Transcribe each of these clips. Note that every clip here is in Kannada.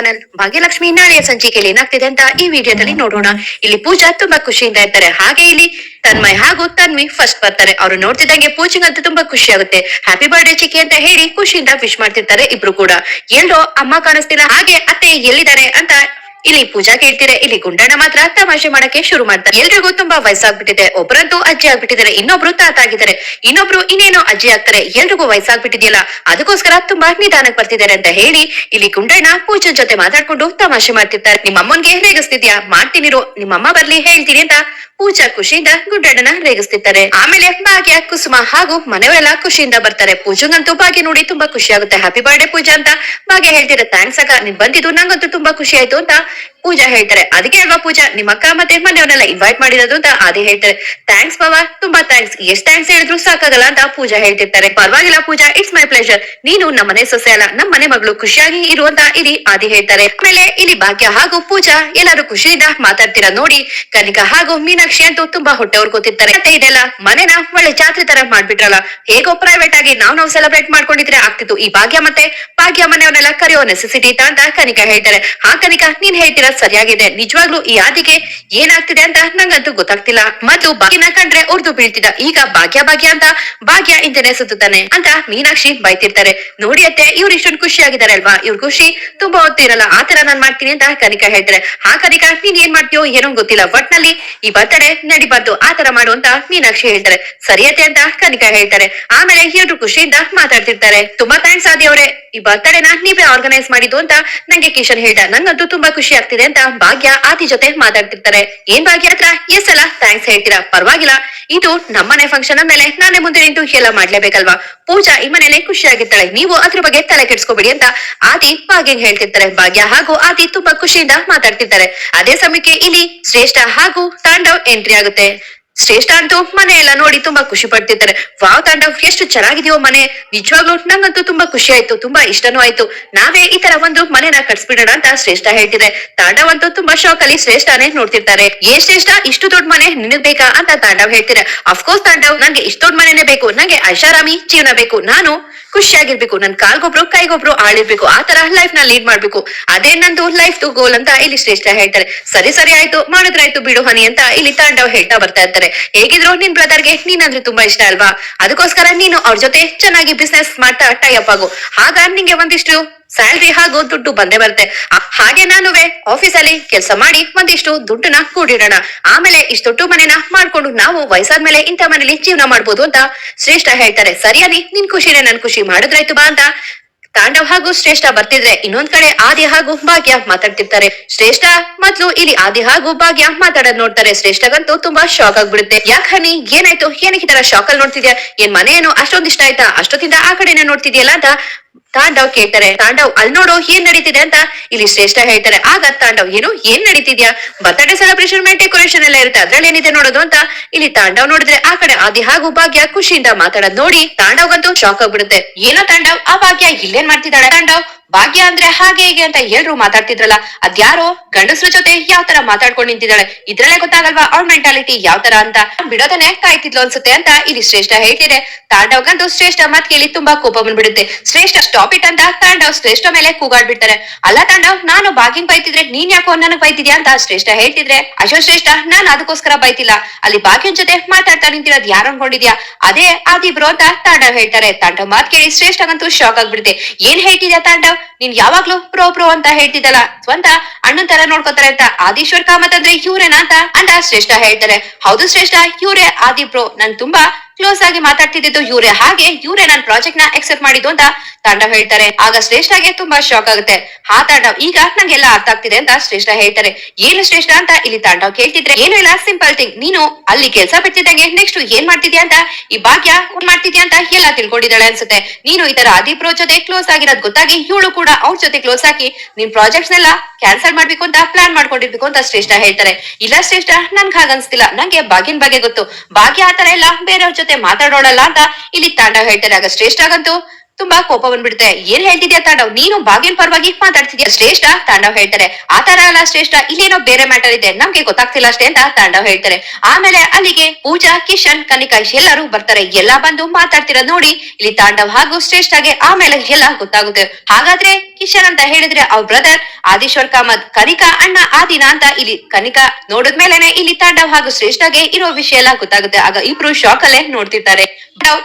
ಚಾನೆಲ್ ಭಾಗ್ಯಲಕ್ಷ್ಮಿ ನಾಳೆಯ ಸಂಚಿಕೆಯಲ್ಲಿ ಏನಾಗ್ತಿದೆ ಅಂತ ಈ ವಿಡಿಯೋದಲ್ಲಿ ನೋಡೋಣ. ಇಲ್ಲಿ ಪೂಜಾ ತುಂಬಾ ಖುಷಿಯಿಂದ ಇರ್ತಾರೆ. ಹಾಗೆ ಇಲ್ಲಿ ತನ್ಮಯ್ ಹಾಗೂ ತನ್ವಿ ಫಸ್ಟ್ ಬರ್ತಾರೆ. ಅವ್ರು ನೋಡ್ತಿದ್ದಂಗೆ ಅಂತ ತುಂಬಾ ಖುಷಿ ಆಗುತ್ತೆ. ಹ್ಯಾಪಿ ಬರ್ಡೇ ಚಿಕ್ಕಿ ಅಂತ ಹೇಳಿ ಖುಷಿಯಿಂದ ವಿಶ್ ಮಾಡ್ತಿರ್ತಾರೆ ಇಬ್ರು ಕೂಡ. ಎಲ್ಲೋ ಅಮ್ಮ ಕಾಣಿಸ್ತಿಲ್ಲ. ಹಾಗೆ ಅತ್ತೆ ಎಲ್ಲಿದ್ದಾರೆ ಅಂತ ಇಲ್ಲಿ ಪೂಜಾ ಕೇಳ್ತೀರಾ ಇಲ್ಲಿ ಗುಂಡಣ್ಣ ಮಾತ್ರ ತಮಾಷೆ ಮಾಡಕ್ಕೆ ಶುರು ಮಾಡ್ತಾರೆ. ಎಲ್ರಿಗೂ ತುಂಬಾ ವಯಸ್ಸಾಗ್ಬಿಟ್ಟಿದೆ. ಒಬ್ಬರಂತೂ ಅಜ್ಜಿ ಆಗ್ಬಿಟ್ಟಿದ್ದಾರೆ, ಇನ್ನೊಬ್ರು ತಾತ ಆಗಿದ್ದಾರೆ ಇನ್ನೊಬ್ರು ಇನ್ನೇನೋ ಅಜ್ಜಿ ಆಗ್ತಾರೆ. ಎಲ್ರಿಗೂ ವಯಸ್ಸಾಗ್ಬಿಟ್ಟಿದೆಯಲ್ಲ, ಅದಕ್ಕೋಸ್ಕರ ತುಂಬಾ ನಿಧಾನಕ್ಕೆ ಬರ್ತಿದ್ದಾರೆ ಅಂತ ಹೇಳಿ ಇಲ್ಲಿ ಗುಂಡಣ್ಣ ಪೂಜಾ ಜೊತೆ ಮಾತಾಡ್ಕೊಂಡು ತಮಾಷೆ ಮಾಡ್ತಿರ್ತಾರೆ. ನಿಮ್ಮ ಅಮ್ಮನ್ಗೆ ರೇಗಿಸ್ತಿದ್ಯಾ ಮಾಡ್ತೀನಿರು ನಿಮ್ಮಮ್ಮ ಬರ್ಲಿ, ಹೇಳ್ತೀನಿ ಅಂತ ಪೂಜಾ ಖುಷಿಯಿಂದ ಗುಡ್ಡಣ್ಣನ ರೇಗಿಸ್ತಿರ್ತಾರೆ. ಆಮೇಲೆ ಭಾಗ್ಯ ಕುಸುಮ ಹಾಗೂ ಮನೆಯವರೆಲ್ಲ ಖುಷಿಯಿಂದ ಬರ್ತಾರೆ. ಪೂಜಂಗಂತೂ ಭಾಗ್ಯ ನೋಡಿ ತುಂಬಾ ಖುಷಿ ಆಗುತ್ತೆ ಹ್ಯಾಪಿ ಬರ್ಡೇ ಪೂಜಾ ಅಂತ. ಭಾಗ್ಯ ಹೇಳ್ತಿರ ಥ್ಯಾಂಕ್ಸ್ ಅಕ್ಕ ನೀನ್ ಬಂದಿದ್ದು ನಂಗಂತೂ ತುಂಬಾ ಖುಷಿ ಆಯ್ತು ಅಂತ ಪೂಜಾ ಹೇಳ್ತಾರೆ. ಅದಕ್ಕೆ ಅಲ್ವಾ ಪೂಜಾ? ನಿಮ್ಮ ಅಕ್ಕ ಮತ್ತೆ ಮನೆಯವನ್ನೆಲ್ಲ ಇನ್ವೈಟ್ ಮಾಡಿರೋದು ಅಂತ ಅದೇ ಹೇಳ್ತಾರೆ. ಥ್ಯಾಂಕ್ಸ್ ಪವ ತುಂಬಾ ಥ್ಯಾಂಕ್ಸ್ ಎಷ್ಟ್ ಥ್ಯಾಂಕ್ಸ್ ಹೇಳಿದ್ರು ಸಾಕಾಗಲ್ಲ ಅಂತ ಪೂಜಾ ಹೇಳ್ತಿರ್ತಾರೆ. ಪರವಾಗಿಲ್ಲ ಪೂಜಾ. ಇಟ್ಸ್ ಮೈ ಪ್ಲೇಜರ್ ನೀನು ನಮ್ಮನೆ ಸೊಸೆ ಅಲ್ಲ. ನಮ್ಮ ಮನೆ ಮಗಳು ಖುಷಿಯಾಗಿ ಇರುವಂತ ಇರಿ ಆದಿ ಹೇಳ್ತಾರೆ. ಆಮೇಲೆ ಇಲ್ಲಿ ಭಾಗ್ಯ ಹಾಗೂ ಪೂಜಾ ಎಲ್ಲರೂ ಖುಷಿಯಿಂದ ಮಾತಾಡ್ತೀರಾ ನೋಡಿ. ಕನಿಕಾ ಹಾಗೂ ಮೀನಾಕ್ಷಿ ಅಂತೂ ತುಂಬಾ ಹೊಟ್ಟೆವ್ರು ಕೂತಿರ್ತಾರೆ. ಮತ್ತೆ ಇದೆಲ್ಲ ಮನೆನ ಒಳ್ಳೆ ಜಾತ್ರೆ ತರ ಮಾಡ್ಬಿಟ್ರಲ್ಲ. ಹೇಗೋ ಪ್ರೈವೇಟ್ ಆಗಿ ನಾವ್ ನಾವು ಸೆಲೆಬ್ರೇಟ್ ಮಾಡ್ಕೊಂಡಿದ್ರೆ ಆಗ್ತಿತ್ತು. ಈ ಭಾಗ್ಯ ಮತ್ತೆ ಭಾಗ್ಯ ಮನೆಯವನ್ನೆಲ್ಲ ಕರೆಯೋ ನೆಸೆಸಿಟಿ ಅಂತ ಕನಿಕಾ ಹೇಳ್ತಾರೆ. ಹಾ ಕನಿಕ, ನೀನ್ ಹೇಳ್ತೀರಾ? ಸರಿಯಾಗಿದೆ. ನಿಜವಾಗ್ಲೂ ಈ ಆದಿಗೆ ಏನಾಗ್ತಿದೆ ಅಂತ ನಂಗಂತೂ ಗೊತ್ತಾಗ್ತಿಲ್ಲ. ಮೊದ್ಲು ಬಾಗಿನ ಕಂಡ್ರೆ ಉರ್ದು ಬೀಳ್ತಿದ್ದ. ಈಗ ಭಾಗ್ಯ ಭಾಗ್ಯ ಅಂತ ಭಾಗ್ಯ ಇಂಜನೆ ಸುತ್ತಾನೆ ಅಂತ ಮೀನಾಕ್ಷಿ ಬೈತಿರ್ತಾರೆ. ನೋಡಿ ಅತ್ತೆ, ಇವ್ರು ಇಷ್ಟೊಂದು ಖುಷಿ ಆಗಿದ್ದಾರೆ ಅಲ್ವಾ? ಇವ್ರ ಖುಷಿ ತುಂಬಾ ಹೊತ್ತಿರಲ್ಲ ಆ ತರ ನಾನ್ ಮಾಡ್ತೀನಿ ಅಂತ ಕನಿಕಾ ಹೇಳ್ತಾರೆ. ಹಾ ಕನಿಕಾ, ನೀನ್ ಏನ್ ಮಾಡ್ತೀಯೋ ಏನೋ ಗೊತ್ತಿಲ್ಲ. ಒಟ್ನಲ್ಲಿ ಈ ಬರ್ತಡೆ ನಡಿಬಾರ್ದು. ಆ ತರ ಮಾಡು ಅಂತ ಮೀನಾಕ್ಷಿ ಹೇಳ್ತಾರೆ. ಸರಿಯತೆ ಅಂತ ಕನಿಕಾ ಹೇಳ್ತಾರೆ. ಆಮೇಲೆ ಎಲ್ರು ಖುಷಿಯಿಂದ ಮಾತಾಡ್ತಿರ್ತಾರೆ. ತುಂಬಾ ಥ್ಯಾಂಕ್ಸ್ ಆದಿ ಅವ್ರೆ. ಈ ಬರ್ತಡೆನ ನೀವೇ ಆರ್ಗನೈಸ್ ಮಾಡಿದ್ದು ಅಂತ ನಂಗೆ ಕಿಶನ್ ಹೇಳ್ದ. ನಂಗಂತೂ ತುಂಬಾ ಖುಷಿ ಆಗ್ತಿದೆ. ಅಂತ ಭಾಗ್ಯ ಆತಿ ಜೊತೆ ಮಾತಾಡ್ತಿರ್ತಾರೆ. ಏನ್ ಭಾಗ್ಯ ಹತ್ರ? ಎಸ್ ಅಲ್ಲ ಥ್ಯಾಂಕ್ಸ್ ಹೇಳ್ತೀರಾ? ಪರವಾಗಿಲ್ಲ. ಇದು ನಮ್ಮನೆ ಫಂಕ್ಷನ್ ಅಂದ್ಮೇಲೆ ನಾನೇ ಮುಂದೆ ನಿಂತು ಎಲ್ಲ ಮಾಡ್ಲೇಬೇಕಲ್ವಾ? ಪೂಜಾ ಈ ಮನೇಲೆ ಖುಷಿಯಾಗಿರ್ತಾಳೆ. ನೀವು ಅದ್ರ ಬಗ್ಗೆ ತಲೆ ಕೆಡ್ಸ್ಕೊಬೇಡಿ ಅಂತ ಆತಿ ಭಾಗ್ಯ ಹೇಳ್ತಿರ್ತಾರೆ. ಭಾಗ್ಯ ಹಾಗೂ ಆತಿ ತುಂಬಾ ಖುಷಿಯಿಂದ ಮಾತಾಡ್ತಿರ್ತಾರೆ. ಅದೇ ಸಮಯಕ್ಕೆ ಇಲ್ಲಿ ಶ್ರೇಷ್ಠ ಹಾಗೂ ತಾಂಡವ್ ಎಂಟ್ರಿ ಆಗುತ್ತೆ. ಶ್ರೇಷ್ಠ ಅಂತೂ ಮನೆ ಎಲ್ಲ ನೋಡಿ ತುಂಬಾ ಖುಷಿ ಪಡ್ತಿರ್ತಾರೆ. ವಾವ್ ತಾಂಡವ್, ಎಷ್ಟು ಚೆನ್ನಾಗಿದೆಯೋ ಮನೆ. ನಿಜವಾಗ್ಲೂ ನಂಗಂತೂ ತುಂಬಾ ಖುಷಿ ಆಯ್ತು, ತುಂಬಾ ಇಷ್ಟನೂ ಆಯ್ತು. ನಾವೇ ಈ ತರ ಒಂದು ಮನೆನ ಕಟ್ಸ್ಬಿಡೋಣ ಅಂತ ಶ್ರೇಷ್ಠ ಹೇಳ್ತಿದೆ. ತಾಂಡವ್ ಅಂತೂ ತುಂಬಾ ಶಾಕ್ ಅಲ್ಲಿ ಶ್ರೇಷ್ಠನೇ ನೋಡ್ತಿರ್ತಾರೆ. ಏ ಶ್ರೇಷ್ಠ, ಇಷ್ಟು ದೊಡ್ಡ ಮನೆ ನಿನಗ್ ಬೇಕಾ ಅಂತ ತಾಂಡವ್ ಹೇಳ್ತಿದೆ. ಅಫ್ಕೋರ್ಸ್ ತಾಂಡವ್, ನಂಗೆ ಇಷ್ಟು ದೊಡ್ಡ ಮನೆನೇ ಬೇಕು. ನಂಗೆ ಐಷಾರಾಮಿ ಜೀವನ ಬೇಕು. ನಾನು ಖುಷಿಯಾಗಿರ್ಬೇಕು. ನನ್ ಕಾಲ್ಗೊಬ್ರು, ಕೈಗೊಬ್ರು ಆಳಿರ್ಬೇಕು. ಆ ತರ ಲೈಫ್ನ ಲೀಡ್ ಮಾಡ್ಬೇಕು. ಅದೇ ನಂದು ಲೈಫ್ ಟು ಗೋಲ್ ಅಂತ ಇಲ್ಲಿ ಶ್ರೇಷ್ಠ ಹೇಳ್ತಾರೆ. ಸರಿ ಸರಿ ಆಯ್ತು. ಮಾಡಿದ್ರಾಯ್ತು ಬಿಡು ಹನಿ ಅಂತ ಇಲ್ಲಿ ತಾಂಡವ್ ಹೇಳ್ತಾ ಬರ್ತಾ ಇರ್ತಾರೆ. ಹೇಗಿದ್ರು ನಿನ್ ಬ್ರದರ್ಗೆ ನೀನಂದ್ರೆ ತುಂಬಾ ಇಷ್ಟ ಅಲ್ವಾ? ಅದಕ್ಕೋಸ್ಕರ ನೀನು ಅವ್ರ ಜೊತೆ ಚೆನ್ನಾಗಿ ಬಿಸ್ನೆಸ್ ಮಾಡ್ತಾ ಟೈ ಅಪ್ ಆಗು. ಆಗ ನಿಂಗೆ ಒಂದಿಷ್ಟು ಸ್ಯಾಲ್ರಿ ಹಾಗೂ ದುಡ್ಡು ಬಂದೇ ಬರುತ್ತೆ. ಹಾಗೆ ನಾನುವೆ ಆಫೀಸ್ ಅಲ್ಲಿ ಕೆಲಸ ಮಾಡಿ ಒಂದಿಷ್ಟು ದುಡ್ಡನ್ನ ಕೂಡಿಡೋಣ. ಆಮೇಲೆ ಇಷ್ಟು ದೊಡ್ಡ ಮನೆನ ಮಾಡ್ಕೊಂಡು ನಾವು ವಯಸ್ಸಾದ್ಮೇಲೆ ಇಂಥ ಮನೇಲಿ ಜೀವನ ಮಾಡ್ಬೋದು ಅಂತ ಶ್ರೇಷ್ಠ ಹೇಳ್ತಾರೆ. ಸರಿಯಾಗಿ? ನಿನ್ ಖುಷಿನೇ ನನ್ ಖುಷಿ. ಮಾಡಿದ್ರಾಯ್ತು ಬಾ ಅಂತ ತಾಂಡವ್ ಹಾಗೂ ಶ್ರೇಷ್ಠ ಬರ್ತಿದ್ರೆ ಇನ್ನೊಂದ್ ಕಡೆ ಆದಿ ಹಾಗೂ ಭಾಗ್ಯ ಮಾತಾಡ್ತಿರ್ತಾರೆ. ಶ್ರೇಷ್ಠ ಮೊದ್ಲು ಇಲ್ಲಿ ಆದಿ ಹಾಗೂ ಭಾಗ್ಯ ಮಾತಾಡೋದ್ ನೋಡ್ತಾರೆ. ಶ್ರೇಷ್ಠಗಂತೂ ತುಂಬಾ ಶಾಕ್ ಆಗ್ಬಿಡುತ್ತೆ. ಯಾಕ ಹನಿ? ಏನಾಯ್ತು? ಏನಕ್ಕೆ ಈ ತರ ಶಾಕ್ ಅಲ್ಲಿ ನೋಡ್ತಿದ್ಯಾ? ಏನ್ ಮನೆ ಏನು ಅಷ್ಟೊಂದ್ ಆಯ್ತಾ? ಅಷ್ಟೊತ್ತಿಂದ ಆ ಕಡೆನೇ ನೋಡ್ತಿದ್ಯಲ್ಲ ಅಂತ ತಾಂಡವ್ ಕೇಳ್ತಾರೆ. ತಾಂಡವ್ ಅಲ್ಲಿ ನೋಡು ಏನ್ ನಡೀತಿದೆ ಅಂತ ಇಲ್ಲಿ ಶ್ರೇಷ್ಠ ಹೇಳ್ತಾರೆ. ಆಗ ತಾಂಡವ್, ಏನು? ಏನ್ ನಡೀತಿದ್ಯಾ? ಬರ್ತಡೇ ಸೆಲೆಬ್ರೇಷನ್ ಮೇಲೆ ಡೆಕೋರೇಷನ್ ಎಲ್ಲ ಇರುತ್ತೆ. ಅದ್ರಲ್ಲಿ ಏನಿದೆ ನೋಡೋದು ಅಂತ ಇಲ್ಲಿ ತಾಂಡವ್ ನೋಡಿದ್ರೆ ಆ ಕಡೆ ಆದಿ ಹಾಗೂ ಭಾಗ್ಯ ಖುಷಿಯಿಂದ ಮಾತಾಡೋದ್ ನೋಡಿ ತಾಂಡವ್ಗಂತೂ ಶಾಕ್ ಆಗ್ಬಿಡುತ್ತೆ. ಏನೋ ತಾಂಡವ್, ಆ ಭಾಗ್ಯ ಇಲ್ಲೇನ್ ಮಾಡ್ತಿದ್ದಾಳೆ? ತಾಂಡವ್ ಭಾಗ್ಯ ಅಂದ್ರೆ ಹಾಗೆ ಹೀಗೆ ಅಂತ ಎಲ್ರು ಮಾತಾಡ್ತಿದ್ರಲ್ಲ. ಅದ್ಯಾರೋ ಗಂಡಸ್ರ ಜೊತೆ ಯಾವ ತರ ಮಾತಾಡ್ಕೊಂಡು ನಿಂತಿದ್ದಾಳೆ. ಇದ್ರಲ್ಲೇ ಗೊತ್ತಾಗಲ್ವಾ ಅವ್ರ ಮೆಂಟಾಲಿಟಿ ಯಾವ ತರ ಅಂತ. ಬಿಡೋದನೆ ಕಾಯ್ತಿದ್ಲು ಅನ್ಸುತ್ತೆ ಅಂತ ಇಲ್ಲಿ ಶ್ರೇಷ್ಠ ಹೇಳ್ತಿದೆ. ತಾಂಡವ್ಗಂತೂ ಶ್ರೇಷ್ಠ ಮಾತ್ ಕೇಳಿ ತುಂಬಾ ಕೋಪ ಬಂದ್ಬಿಡುತ್ತೆ. ಶ್ರೇಷ್ಠ ಸ್ಟಾಪ್ ಇಟ್ ಅಂತ ತಾಂಡವ್ ಶ್ರೇಷ್ಠ ಮೇಲೆ ಕೂಗಾಡ್ಬಿಡ್ತಾರೆ. ಅಲ್ಲ ತಾಂಡವ್, ನಾನು ಬಾಗಿಂಗ್ ಬೈತಿದ್ರೆ ನೀನ್ ಯಾಕೋ ನನಗ್ ಬೈತಿದ್ಯಾ ಅಂತ ಶ್ರೇಷ್ಠ ಹೇಳ್ತಿದ್ರೆ. ಅಶೋಕ್ ಶ್ರೇಷ್ಠ, ನಾನ್ ಅದಕ್ಕೋಸ್ಕರ ಬೈತಿಲ್ಲ. ಅಲ್ಲಿ ಭಾಗ್ಯನ್ ಜೊತೆ ಮಾತಾಡ್ತಾ ನಿಂತಿರೋದ್ ಯಾರು ಅನ್ಕೊಂಡಿದ್ಯಾ? ಅದೇ ಆದಿಬ್ರು ಅಂತ ತಾಂಡವ್ ಹೇಳ್ತಾರೆ. ತಾಂಡವ್ ಮಾತ್ ಕೇಳಿ ಶ್ರೇಷ್ಠಗಂತೂ ಶಾಕ್ ಆಗ್ಬಿಡುತ್ತೆ. ಏನ್ ಹೇಳ್ತಿದ್ಯಾ ತಾಂಡವ್? ನೀನ್ ಯಾವಾಗ್ಲೂ ಪ್ರೋ ಪ್ರೋ ಅಂತ ಹೇಳ್ತಿದ್ದಲ್ಲ. ಸ್ವಂತ ಅಣ್ಣನ್ ತರ ನೋಡ್ಕೋತಾರೆ ಅಂತ ಆದೀಶ್ವರ್ ಕಾಮತ್ ಅಂದ್ರೆ ಇವ್ರೇನಾ ಅಂತ ಅಂತ ಶ್ರೇಷ್ಠ ಹೇಳ್ತಾರೆ. ಹೌದು ಶ್ರೇಷ್ಠ, ಇವ್ರೇ ಆದಿ ಪ್ರೋ ನನ್ ತುಂಬಾ ಕ್ಲೋಸ್ ಆಗಿ ಮಾತಾಡ್ತಿದ್ದು ಇವ್ರೆ. ಹಾಗೆ ಇವ್ರೆ ನನ್ನ ಪ್ರಾಜೆಕ್ಟ್ನ ಎಕ್ಸೆಪ್ಟ್ ಮಾಡಿದ್ದು ಅಂತ ತಾಂಡವ್ ಹೇಳ್ತಾರೆ. ಆಗ ಶ್ರೇಷ್ಠಗೆ ತುಂಬಾ ಶಾಕ್ ಆಗುತ್ತೆ. ಆ ತಾಂಡವ್, ಈಗ ನಂಗೆಲ್ಲ ಅರ್ಥ ಆಗ್ತಿದೆ ಅಂತ ಶ್ರೇಷ್ಠ ಹೇಳ್ತಾರೆ. ಏನು ಶ್ರೇಷ್ಠ ಅಂತ ಇಲ್ಲಿ ತಾಂಡವ್ ಕೇಳ್ತಿದ್ರೆ, ಏನು ಇಲ್ಲ ಸಿಂಪಲ್ ಥಿಂಗ್ ನೀನು ಅಲ್ಲಿ ಕೆಲಸ ಬಿಡ್ತಿದ್ದಂಗೆ ನೆಕ್ಸ್ಟ್ ಏನ್ ಮಾಡ್ತಿದ್ಯಾ ಅಂತ, ಈ ಭಾಗ್ಯ ಮಾಡ್ತಿದ್ಯಾ ಅಂತ ಎಲ್ಲ ತಿಳ್ಕೊಂಡಿದ್ದಾಳೆ ಅನ್ಸುತ್ತೆ. ನೀನು ಈ ತರ ಆದಿಪ್ರೋ ಜೊತೆ ಕ್ಲೋಸ್ ಆಗಿರೋದ್ ಗೊತ್ತಾಗಿ ಇವಳು ಕೂಡ ಅವ್ರ ಜೊತೆ ಕ್ಲೋಸ್ ಆಗಿ ನಿನ್ ಪ್ರಾಜೆಕ್ಟ್ಸ್ ನೆಲ್ಲ ಕ್ಯಾನ್ಸಲ್ ಮಾಡ್ಬೇಕು ಅಂತ ಪ್ಲಾನ್ ಮಾಡ್ಕೊಂಡಿರ್ಬೇಕು ಅಂತ ಶ್ರೇಷ್ಠ ಹೇಳ್ತಾರೆ. ಇಲ್ಲ ಶ್ರೇಷ್ಠ, ನನ್ಗೆ ಹಾಗನ್ಸ್ತಿಲ್ಲ. ನಂಗೆ ಭಾಗ್ಯನ್ ಬಗ್ಗೆ ಗೊತ್ತು. ಭಾಗ್ಯ ಆತರ ಎಲ್ಲ ಬೇರೆಯವ್ರ ಜೊತೆ ಮಾತಾಡೋಳಲ್ಲ ಅಂತ ಇಲ್ಲಿ ತಾಂಡವ್ ಹೇಳ್ತಾರೆ. ಆಗ ಶ್ರೇಷ್ಠಗಂತೂ ತುಂಬಾ ಕೋಪ ಬಂದ್ಬಿಡುತ್ತೆ. ಏನ್ ಹೇಳ್ತಿದ್ಯಾ ತಾಂಡವ್? ನೀನು ಬಾಗಿನ ಪರವಾಗಿ ಮಾತಾಡ್ತಿದ್ಯಾ? ಶ್ರೇಷ್ಠ? ತಾಂಡವ್ ಹೇಳ್ತಾರೆ. ಆ ತರ ಅಲ್ಲ ಶ್ರೇಷ್ಠ, ಇಲ್ಲೇನೋ ಬೇರೆ ಮ್ಯಾಟರ್ ಇದೆ. ನಮ್ಗೆ ಗೊತ್ತಾಗ್ತಿಲ್ಲ ಅಷ್ಟೇ ಅಂತ ತಾಂಡವ್ ಹೇಳ್ತಾರೆ. ಆಮೇಲೆ ಅಲ್ಲಿಗೆ ಪೂಜಾ, ಕಿಶನ್, ಕನಿಕಾ ಎಲ್ಲರೂ ಬರ್ತಾರೆ. ಎಲ್ಲಾ ಬಂದು ಮಾತಾಡ್ತಿರೋದ್ ನೋಡಿ ಇಲ್ಲಿ ತಾಂಡವ್ ಹಾಗೂ ಶ್ರೇಷ್ಠಗೆ ಆಮೇಲೆ ಎಲ್ಲ ಗೊತ್ತಾಗುತ್ತೆ. ಹಾಗಾದ್ರೆ ಕಿಶನ್ ಅಂತ ಹೇಳಿದ್ರೆ ಅವ್ರ ಬ್ರದರ್ ಆದಿಶ್ವರ್ ಕಾಮತ್, ಕನಿಕಾ, ಅಣ್ಣ, ಆದಿನ ಅಂತ ಇಲ್ಲಿ ಕನಿಕಾ ನೋಡಿದ್ಮೇಲೆನೆ ಇಲ್ಲಿ ತಾಂಡವ್ ಹಾಗೂ ಶ್ರೇಷ್ಠಗೆ ಇರೋ ವಿಷಯ ಎಲ್ಲ ಗೊತ್ತಾಗುತ್ತೆ. ಆಗ ಇಬ್ರು ಶಾಕ್ ಅಲ್ಲೇ ನೋಡ್ತಿರ್ತಾರೆ.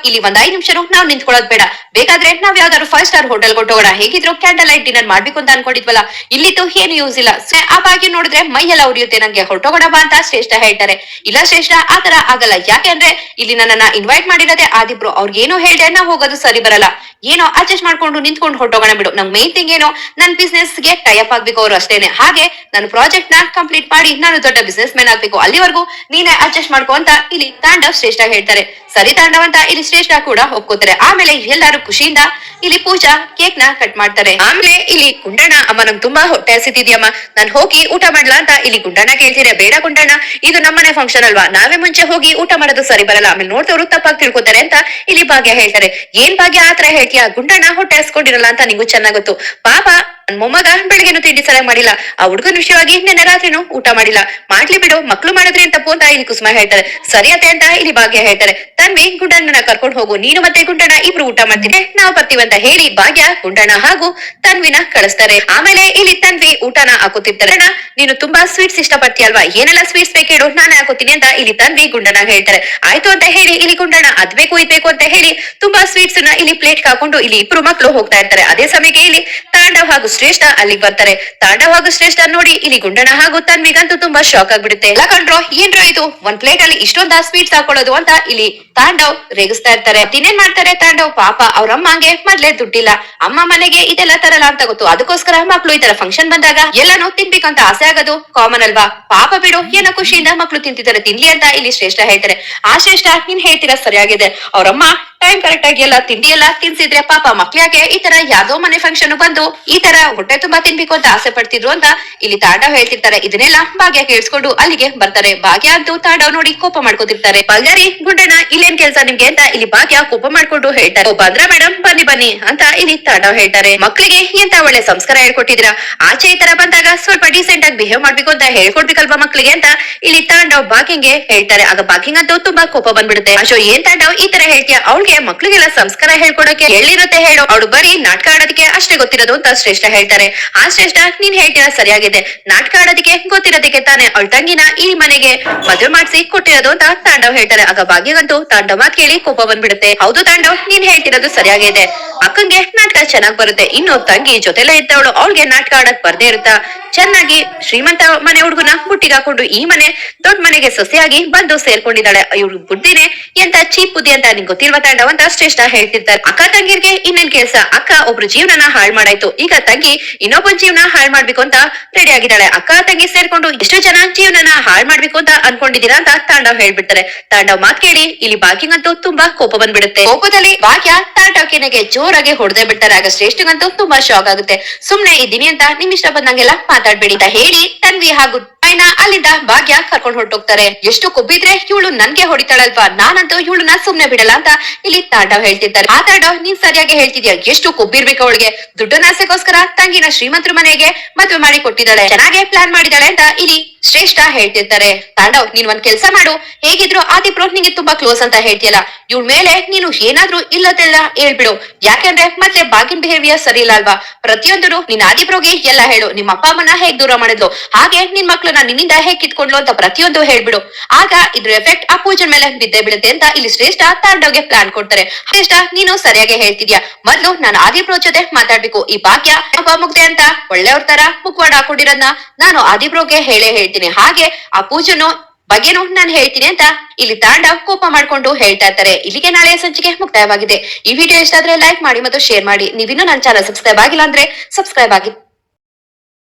ಇಲ್ಲಿ ಒಂದ್ ಐದು ನಿಮಿಷ ನಾವು ನಿಂತ್ಕೊಳ್ಳೋದ್ ಬೇಡ. ಬೇಕಾದ್ರೆ ನಾವ್ ಯಾವ್ದಾದ್ರು ಫೈವ್ ಸ್ಟಾರ್ ಹೋಟೆಲ್ ಕೊಟ್ಟೋಗೋಣ. ಹೇಗಿದ್ರು ಕ್ಯಾಂಡಲ್ ಲೈಟ್ ಡಿನ್ನರ್ ಮಾಡ್ಬೇಕು ಅಂತ ಅನ್ಕೊಂಡಿದ್ವಲ್ಲ, ಇಲ್ಲಿದ್ದು ಏನು ಯೂಸ್ ಇಲ್ಲ. ಆ ಬಾಗಿ ನೋಡಿದ್ರೆ ಮೈ ಎಲ್ಲ ಉರಿಯುತ್ತೆ ನಂಗೆ. ಹೊರಟೋಗೋಣ ಬಾ ಅಂತ ಶ್ರೇಷ್ಠ ಹೇಳ್ತಾರೆ. ಇಲ್ಲ ಶ್ರೇಷ್ಠ ಆತರ ಆಗಲ್ಲ. ಯಾಕೆ ಅಂದ್ರೆ ಇಲ್ಲಿ ನನ್ನನ್ನ ಇನ್ವೈಟ್ ಮಾಡಿರೋದೇ ಆದಿಬ್ರು. ಅವ್ರಿಗೇನೋ ಹೇಳ್ದೆ ನಾ ಹೋಗೋದು ಸರಿ ಬರಲ್ಲ. ಏನೋ ಅಡ್ಜಸ್ಟ್ ಮಾಡ್ಕೊಂಡು ನಿಂತ್ಕೊಂಡು ಹೊಟ್ಟೋಗೋಣ ಬಿಡು. ನಮ್ ಮೇನ್ ಥಿಂಗ್ ಏನೋ, ನನ್ ಬಿಸ್ನೆಸ್ಗೆ ಟೈಅಪ್ ಆಗ್ಬೇಕು ಅವರು ಅಷ್ಟೇನೆ. ಹಾಗೆ ನನ್ನ ಪ್ರಾಜೆಕ್ಟ್ನ ಕಂಪ್ಲೀಟ್ ಮಾಡಿ ನಾನು ದೊಡ್ಡ ಬಿಸ್ನೆಸ್ ಮ್ಯಾನ್ ಆಗ್ಬೇಕು. ಅಲ್ಲಿವರೆಗೂ ನೀನೇ ಅಡ್ಜಸ್ಟ್ ಮಾಡ್ಕೋ ಅಂತ ಇಲ್ಲಿ ತಾಂಡವ್ ಶ್ರೇಷ್ಠ ಹೇಳ್ತಾರೆ. ಸರಿ ತಾಂಡವ್ ಅಂತ ಇಲ್ಲಿ ಶ್ರೇಷ್ಠ ಕೂಡ ಒಪ್ಕೋತಾರೆ. ಆಮೇಲೆ ಎಲ್ಲಾರು ಖುಷಿಯಿಂದ ಇಲ್ಲಿ ಪೂಜಾ ಕೇಕ್ನ ಕಟ್ ಮಾಡ್ತಾರೆ. ಆಮೇಲೆ ಇಲ್ಲಿ ಗುಂಡಣ್ಣ, ಅಮ್ಮ ನಂಗೆ ತುಂಬಾ ಹೊಟ್ಟೆ ಹಸಿತಿದ್ಯಮ್ಮ. ನಾನ್ ಹೋಗಿ ಊಟ ಮಾಡ್ಲಾ ಅಂತ ಇಲ್ಲಿ ಗುಂಡಣ್ಣ ಕೇಳ್ತೀರಾ ಬೇಡ ಗುಂಡಣ್ಣ, ಇದು ನಮ್ಮನೆ ಫಂಕ್ಷನ್ ಅಲ್ವಾ? ನಾವೇ ಮುಂಚೆ ಹೋಗಿ ಊಟ ಮಾಡೋದು ಸರಿ ಬರಲ್ಲ. ಆಮೇಲೆ ನೋಡ್ತವ್ರು ತಪ್ಪಾಗಿ ತಿಳ್ಕೊತಾರೆ ಅಂತ ಇಲ್ಲಿ ಭಾಗ್ಯ ಹೇಳ್ತಾರೆ. ಏನ್ ಭಾಗ್ಯ ಆತರ ಹೇಳ್ತೀಯ? ಗುಂಡಣ್ಣ ಹೊಟ್ಟೆ ಹಸ್ಕೊಂಡಿರಲ್ಲ ಅಂತ ನಿಂಗೂ ಚೆನ್ನಾಗ್ ಗೊತ್ತು. ಪಾಪ ನನ್ ಮೊಮ್ಮಗ ಬೆಳಿಗ್ಗೆನು ತಿಂಡಿ ಸರಿಯಾಗಿ ಮಾಡಿಲ್ಲ. ಆ ಹುಡುಗನ ವಿಷಯವಾಗಿ ನಿನ್ನೆ ರಾತ್ರಿನೂ ಊಟ ಮಾಡಿಲ್ಲ. ಮಾಡ್ಲಿ ಬಿಡು, ಮಕ್ಳು ಮಾಡಿದ್ರೆ ಅಂತ ಅಂತ ಇಲ್ಲಿ ಕುಸುಮ ಹೇಳ್ತಾರೆ. ಸರಿಯತೆ ಅಂತ ಇಲ್ಲಿ ಭಾಗ್ಯ ಹೇಳ್ತಾರೆ. ತನ್ವಿ, ಗುಂಡಣ್ಣನ ಕರ್ಕೊಂಡು ಹೋಗು. ನೀನು ಮತ್ತೆ ಗುಂಡಣ್ಣ ಇಬ್ರು ಊಟ ಮಾಡ್ತೀನಿ ನಾವು ಬರ್ತೀವಂತ ಹೇಳಿ ಭಾಗ್ಯ, ಗುಂಡಣ್ಣ ಹಾಗೂ ತನ್ವಿನ ಕಳಿಸ್ತಾರೆ. ಆಮೇಲೆ ಇಲ್ಲಿ ತನ್ವಿ ಊಟನ ಹಾಕೋತಿರ್ತಾರೆ ನೀನು ತುಂಬಾ ಸ್ವೀಟ್ಸ್ ಇಷ್ಟ ಪಡ್ತೀಯಲ್ವಾ ಏನೆಲ್ಲ ಸ್ವೀಟ್ಸ್ ಬೇಕೇಳು ನಾನೇ ಹಾಕೋತೀನಿ ಅಂತ ಇಲ್ಲಿ ತನ್ವಿ ಗುಂಡಣ್ಣ ಹೇಳ್ತಾರೆ. ಆಯ್ತು ಅಂತ ಹೇಳಿ ಇಲ್ಲಿ ಗುಂಡಣ್ಣ ಅದ್ ಬೇಕು ಅಂತ ಹೇಳಿ ತುಂಬಾ ಸ್ವೀಟ್ಸ್ನ ಇಲ್ಲಿ ಪ್ಲೇಟ್ ಹಾಕೊಂಡು ಇಲ್ಲಿ ಇಬ್ರು ಮಕ್ಕಳು ಹೋಗ್ತಾ ಇರ್ತಾರೆ. ಅದೇ ಸಮಯಕ್ಕೆ ಇಲ್ಲಿ ತಾಂಡವ್ ಹಾಗೂ ಶ್ರೇಷ್ಠ ಅಲ್ಲಿಗೆ ಬರ್ತಾರೆ. ತಾಂಡವ್ ಹಾಗೂ ಶ್ರೇಷ್ಠ ನೋಡಿ ಇಲ್ಲಿ ಗುಂಡಣ ಹಾಗೂ ತನ್ವಿಗಂತೂ ತುಂಬಾ ಶಾಕ್ ಆಗ್ಬಿಡುತ್ತೆ. ಎಲ್ಲ ಕಂಡ್ರೋ, ಏನ್ರೋ ಇದು ಒಂದ್ ಪ್ಲೇಟ್ ಅಲ್ಲಿ ಇಷ್ಟೊಂದ ಸ್ವೀಟ್ಸ್ ಹಾಕೊಳ್ಳೋದು ಅಂತ ಇಲ್ಲಿ ತಾಂಡವ್ ರೇಗಿಸ್ತಾ ಇರ್ತಾರೆ. ಇನ್ನೇನ್ ಮಾಡ್ತಾರೆ ತಾಂಡವ್? ಪಾಪ ಅವ್ರ ಅಮ್ಮಂಗೆ ಮೊದ್ಲೇ ದುಡ್ಡಿಲ್ಲ. ಅಮ್ಮ ಮನೆಗೆ ಇದೆಲ್ಲ ತರಲ್ಲ ಅಂತ ಗೊತ್ತು. ಅದಕ್ಕೋಸ್ಕರ ಮಕ್ಳು ಈ ತರ ಫಂಕ್ಷನ್ ಬಂದಾಗ ಎಲ್ಲಾನು ತಿನ್ಬೇಕಂತ ಆಸೆ ಆಗೋದು ಕಾಮನ್ ಅಲ್ವಾ? ಪಾಪ ಬಿಡು, ಏನೋ ಖುಷಿಯಿಂದ ಮಕ್ಳು ತಿಂತಿದ್ದಾರೆ. ತಿನ್ಲಿ ಅಂತ ಇಲ್ಲಿ ಶ್ರೇಷ್ಠ ಹೇಳ್ತಾರೆ. ಆ ಶ್ರೇಷ್ಠ, ನೀನ್ ಹೇಳ್ತೀರಾ ಸರಿಯಾಗಿದೆ. ಅವ್ರಮ್ಮ ಟೈಮ್ ಕರೆಕ್ಟ್ ಆಗಿ ಎಲ್ಲ ತಿಂಡಿ ಎಲ್ಲ ತಿನ್ಸಿದ್ರೆ ಪಾಪ ಮಕ್ಳಿಗೆ ಈ ತರ ಯಾವ್ದೋ ಮನೆ ಫಂಕ್ಷನ್ ಬಂದು ಈ ತರ ಹೊಟ್ಟೆ ತುಂಬಾ ತಿನ್ಬೇಕು ಅಂತ ಆಸೆ ಪಡ್ತಿದ್ರು ಅಂತ ಇಲ್ಲಿ ತಾಂಡವ್ ಹೇಳ್ತಿರ್ತಾರೆ. ಇದನ್ನೆಲ್ಲ ಭಾಗ್ಯ ಕೇಳಿಸ್ಕೊಂಡು ಅಲ್ಲಿಗೆ ಬರ್ತಾರೆ. ಭಾಗ್ಯ ಅಂತೂ ತಾಂಡವ್ ನೋಡಿ ಕೋಪ ಮಾಡ್ಕೋತಿರ್ತಾರೆ. ಭಾಗ್ಯರಿ ಗುಂಡಣ್ಣ, ಇಲ್ಲೇನ್ ಕೆಲ್ಸ ನಿಮ್ಗೆ ಅಂತ ಇಲ್ಲಿ ಭಾಗ್ಯ ಕೋಪ ಮಾಡ್ಕೊಂಡು ಹೇಳ್ತಾರೆ. ಒಬ್ಬ ಬಂದ್ರ ಮೇಡಮ್ ಬನ್ನಿ ಬನ್ನಿ ಅಂತ ಇಲ್ಲಿ ತಾಂಡವ್ ಹೇಳ್ತಾರೆ. ಮಕ್ಳಿಗೆ ಎಂತ ಒಳ್ಳೆ ಸಂಸ್ಕಾರ ಹೇಳ್ಕೊಟ್ಟಿದ್ರ ಆಚೆ ಈ ತರ ಬಂದಾಗ ಸ್ವಲ್ಪ ಡೀಸೆಂಟ್ ಆಗಿ ಬಿಹೇವ್ ಮಾಡ್ಬೇಕು ಅಂತ ಹೇಳ್ಕೊಡ್ಬೇಕಲ್ವಾ ಮಕ್ಳಿಗೆ ಅಂತ ಇಲ್ಲಿ ತಾಂಡವ್ ಬಾಕಿಂಗ್ ಹೇಳ್ತಾರೆ. ಆಗ ಬಾಕಿಂಗ್ ಅಂತೂ ತುಂಬಾ ಕೋಪ ಬಂದ್ಬಿಡುತ್ತೆ. ಅಶೋ, ಏನ್ ತಾಂಡವ್ ಈ ತರ ಹೇಳ್ತೀಯ? ಅವಳಿಗೆ ಮಕ್ಳಿಗೆಲ್ಲ ಸಂಸ್ಕಾರ ಹೇಳ್ಕೊಡಕ್ಕೆ ಎಲ್ಲಿರುತ್ತೆ ಹೇಳು ಅವಳು ಬರೀ ನಾಟಕ ಆಡೋದಕ್ಕೆ ಅಷ್ಟೇ ಗೊತ್ತಿರೋದು ಅಂತ ಶ್ರೇಷ್ಠ ಹೇಳ್ತಾರೆ. ಆ ಶ್ರೇಷ್ಠ, ನೀನ್ ಹೇಳ್ತೀರಾ ಸರಿಯಾಗಿದೆ. ನಾಟಕ ಆಡೋದಕ್ಕೆ ಗೊತ್ತಿರೋದಕ್ಕೆ ತಾನೆ ಅವಳ ತಂಗಿನ ಈ ಮನೆಗೆ ಮದುವೆ ಮಾಡಿಸಿ ಕೊಟ್ಟಿರೋದು ಅಂತ ತಾಂಡವ್ ಹೇಳ್ತಾರೆ. ಆಗ ಭಾಗ್ಯಗಂತೂ ತಾಂಡವ್ ಮಾತ್ ಕೇಳಿ ಕೋಪ ಬಂದ್ಬಿಡುತ್ತೆ. ಹೌದು ತಾಂಡವ್, ನೀನ್ ಹೇಳ್ತಿರೋದು ಸರಿಯಾಗಿದೆ. ಅಕ್ಕಂಗೆ ನಾಟಕ ಚೆನ್ನಾಗ್ ಬರುತ್ತೆ. ಇನ್ನು ತಂಗಿ ಜೊತೆಲೇ ಇದ್ದವಳು ಅವಳಿಗೆ ನಾಟಕ ಆಡಕ್ ಬರ್ದೇ ಇರುತ್ತಾ? ಚೆನ್ನಾಗಿ ಶ್ರೀಮಂತ ಮನೆ ಹುಡುಗನ ಹಾಕೊಂಡು ಈ ಮನೆ ದೊಡ್ಡ ಮನೆಗೆ ಸೊಸೆಯಾಗಿ ಬಂದು ಸೇರ್ಕೊಂಡಿದ್ದಾಳೆ. ಇವ್ರು ಬುದ್ಧಿನೇ ಎಂತ ಚೀಪ್ ಬುದ್ಧಿ ಅಂತ ನಿಂಗೆ ಗೊತ್ತಿಲ್ವಾ ತಾಂಡವ್? ಅಂತ ಶ್ರೇಷ್ಠ ಹೇಳ್ತಿರ್ತಾರೆ ಅಕ್ಕ ತಂಗಿರ್ಗೆ ಇನ್ನೇನ್ ಕೆಲ್ಸ? ಅಕ್ಕ ಒಬ್ರು ಜೀವನ ಹಾಳ್ ಮಾಡಾಯ್ತು. ಈಗ ತಂಗಿ ಇನ್ನೊಬ್ಬ ಜೀವನ ಹಾಳ್ ಮಾಡ್ಬೇಕು ಅಂತ ರೆಡಿ ಆಗಿದ್ದಾಳೆ. ಅಕ್ಕ ತಂಗಿ ಸೇರ್ಕೊಂಡು ಎಷ್ಟು ಜನ ಜೀವನನ ಹಾಳ್ ಮಾಡ್ಬೇಕು ಅಂತ ಅನ್ಕೊಂಡಿದೀರಾ ಅಂತ ತಾಂಡವ್ ಹೇಳ್ಬಿಡ್ತಾರೆ. ತಾಂಡವ್ ಮಾತ್ ಕೇಳಿ ಇಲ್ಲಿ ಭಾಗ್ಯಂಗಂತೂ ತುಂಬಾ ಕೋಪ ಬಂದ್ಬಿಡುತ್ತೆ. ಕೋಪದಲ್ಲಿ ಭಾಗ್ಯ ತಾಂಡವ್ ಕೆನೆಗೆ ಜೋರಾಗಿ ಹೊಡೆದೇ ಬಿಡ್ತಾರೆ. ಆಗ ಶ್ರೇಷ್ಠಗಂತೂ ತುಂಬಾ ಶಾಕ್ ಆಗುತ್ತೆ. ಸುಮ್ನೆ ಇದ್ದೀನಿ ಅಂತ ನಿಮ್ ಇಷ್ಟ ಬಂದಂಗೆಲ್ಲ ಮಾತಾಡ್ಬೇಡಿ ಅಂತ ಹೇಳಿ ತನ್ವಿ ಹಾಗೂ ಟೈನ ಅಲ್ಲಿಂದ ಭಾಗ್ಯ ಕರ್ಕೊಂಡು ಹೊರಟೋಗ್ತಾರೆ. ಎಷ್ಟು ಕೊಬ್ಬಿದ್ರೆ ಇವಳು ನನ್ಗೆ ಹೊಡಿತಾಳಲ್ವಾ? ನಾನಂತೂ ಇವಳನ್ನ ಸುಮ್ನೆ ಬಿಡಲ್ಲ ಅಂತ ಇಲ್ಲಿ ತಾಂಡವ್ ಹೇಳ್ತಿದ್ದಾರೆ. ಆ ತಾಂಡವ್, ನೀನ್ ಸರಿಯಾಗಿ ಹೇಳ್ತಿದ್ಯಾ? ಎಷ್ಟು ಕೊಬ್ಬಿರ್ಬೇಕು ಅವಳಿಗೆ? ದುಡ್ಡನ್ನ ಆಸೆಗೋಸ್ಕರ ತಂಗಿನ ಶ್ರೀಮಂತರ ಮನೆಗೆ ಮದುವೆ ಮಾಡಿ ಕೊಟ್ಟಿದ್ದಾಳೆ. ಚೆನ್ನಾಗೆ ಪ್ಲಾನ್ ಮಾಡಿದಾಳೆ ಅಂತ ಇಲ್ಲಿ ಶ್ರೇಷ್ಠ ಹೇಳ್ತಿರ್ತಾರೆ. ತಾಂಡವ್, ನೀನ್ ಒಂದ್ ಕೆಲ್ಸ ಮಾಡು. ಹೇಗಿದ್ರು ಆದಿಪ್ರೋ, ನಿಂಗೆ ತುಂಬಾ ಕ್ಲೋಸ್ ಅಂತ ಹೇಳ್ತಿಯಲ್ಲ. ಇವಳ ಮೇಲೆ ನೀನು ಏನಾದ್ರೂ ಇಲ್ಲದೆಲ್ಲ ಹೇಳ್ಬಿಡು. ಯಾಕೆಂದ್ರೆ ಮತ್ತೆ ಬಾಗಿನ್ ಬಿಹೇವಿಯರ್ ಸರಿ ಇಲ್ಲ ಅಲ್ವಾ? ಪ್ರತಿಯೊಂದರೂ ನಿನ್ ಆದಿಪ್ರೋಗೆ ಎಲ್ಲ ಹೇಳು. ನಿಮ್ಮ ಅಪ್ಪ ಅಮ್ಮನ ಹೇಗ್ ದೂರ ಮಾಡಿದ್ಲು? ಹಾಗೆ ನಿನ್ ಮಕ್ಳನ್ನ ನಿನ್ನಿಂದ ಹೇಗೆ ಕಿತ್ಕೊಂಡ್ಲು ಅಂತ ಪ್ರತಿಯೊಂದು ಹೇಳ್ಬಿಡು. ಆಗ ಇದ್ರ ಎಫೆಕ್ಟ್ ಆ ಪೂಜನ್ ಮೇಲೆ ಬಿದ್ದೇ ಬೀಳುತ್ತೆ ಅಂತ ಇಲ್ಲಿ ಶ್ರೇಷ್ಠ ತಾಂಡವ್ಗೆ ಪ್ಲಾನ್ ಕೊಡ್ತಾರೆ. ಶ್ರೇಷ್ಠ, ನೀನು ಸರಿಯಾಗಿ ಹೇಳ್ತಿದ್ಯಾ? ಮೊದ್ಲು ನಾನು ಆದಿಪ್ರೋ ಜೊತೆ ಮಾತಾಡ್ಬೇಕು. ಈ ಭಾಗ್ಯ ಮುಗ್ದೆ ಅಂತ ಒಳ್ಳೆಯವ್ರ ತರ ಮುಖವಾಡ ಹಾಕೊಂಡಿರೋದ್ನ ನಾನು ಆದಿಪ್ರೋಗೆ ಹೇಳೇ ಹೇಳ್ತೀನಿ. ಹಾಗೆ ಆ ಪೂಜನು ಬಗ್ಗೆನೂ ನಾನು ಹೇಳ್ತೀನಿ ಅಂತ ಇಲ್ಲಿ ತಾಂಡ ಕೋಪ ಮಾಡ್ಕೊಂಡು ಹೇಳ್ತಾ ಇರ್ತಾರೆ. ಇಲ್ಲಿಗೆ ನಾಳೆ ಸಂಚಿಕೆ ಮುಕ್ತಾಯವಾಗಿದೆ. ಈ ವಿಡಿಯೋ ಇಷ್ಟ ಆದ್ರೆ ಲೈಕ್ ಮಾಡಿ ಮತ್ತು ಶೇರ್ ಮಾಡಿ. ನೀವಿನ್ನೂ ನನ್ನ ಚಾನಲ್ ಸಬ್ಸ್ಕ್ರೈಬ್ ಆಗಿಲ್ಲ ಅಂದ್ರೆ ಸಬ್ಸ್ಕ್ರೈಬ್ ಆಗಿ.